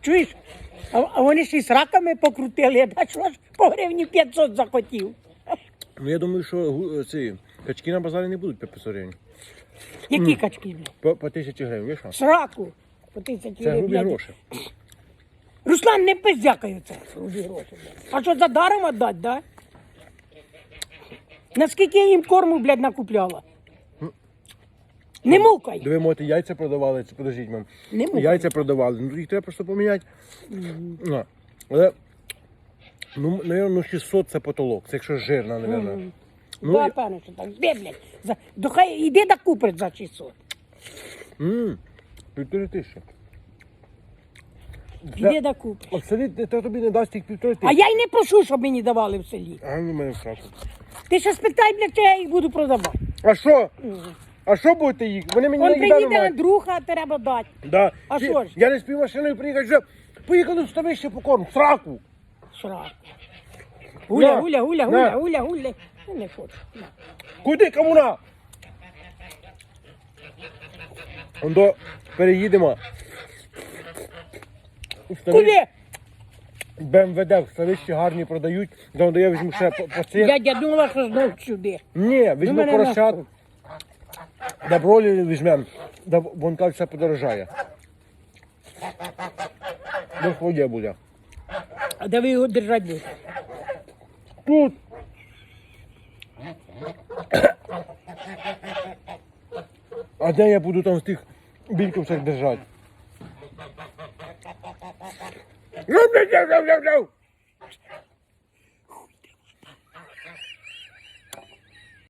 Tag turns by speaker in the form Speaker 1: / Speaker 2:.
Speaker 1: Чуєш? А, а вони ще й з раками покрутили, я бачу, аж по гривні 500 захотів.
Speaker 2: Ну я думаю, що гу- ці качки на базарі не будуть по 500 гривень.
Speaker 1: Які качки?
Speaker 2: По, по тисячі гривень, видиш? а?
Speaker 1: Сраку. По тисячі
Speaker 2: Це грубі
Speaker 1: гривень.
Speaker 2: гроші.
Speaker 1: Руслан, не пиздякай це. грубі гроші. блядь. А що за даром віддати, да? Наскільки я їм корму, блядь, накупляла? Не мукай.
Speaker 2: Диви, можете, яйця продавали, це подождіть, мам.
Speaker 1: Не мукай.
Speaker 2: Яйця продавали, ну їх треба просто поміняти. А, Але, ну, напевно, 600 це потолок, це якщо жирна, напевно. Ну,
Speaker 1: да,
Speaker 2: я-
Speaker 1: певно, що так. Де, блядь? За... Дохай, іди да купить за 600.
Speaker 2: М, Півтори тисячі.
Speaker 1: Іди да купить.
Speaker 2: А в селі те- те тобі не дасть тих півтори
Speaker 1: А
Speaker 2: тисячі.
Speaker 1: я й не прошу, щоб мені давали в селі.
Speaker 2: А ну мене втратив.
Speaker 1: Ти ще спитай, блядь, чи я їх буду продавати.
Speaker 2: А що? А що будете їх? Вони мені
Speaker 1: Он
Speaker 2: не їдали
Speaker 1: приїде
Speaker 2: мають.
Speaker 1: Андруха, треба дати.
Speaker 2: Да.
Speaker 1: А що ж?
Speaker 2: Я не спів машиною приїхати вже. Поїхали в ставище по корм, сраку.
Speaker 1: Сраку. Гуля,
Speaker 2: На,
Speaker 1: гуля, гуля,
Speaker 2: на.
Speaker 1: гуля, гуля, гуля. Я не хочу. На.
Speaker 2: Куди комуна? Ондо переїдемо. У стави-
Speaker 1: Куди?
Speaker 2: БМВД в ставищі гарні продають. Там де я візьму ще по, по цих.
Speaker 1: Я, думала, що знов сюди.
Speaker 2: Ні,
Speaker 1: Ну,
Speaker 2: візьму
Speaker 1: мене
Speaker 2: поросят.
Speaker 1: нахуй.
Speaker 2: Да бролі візьмемо. Да вон кажуть, все подорожає. До своє буде.
Speaker 1: А де ви його держати будете?
Speaker 2: Тут. А де я буду там з тих більковцях держати?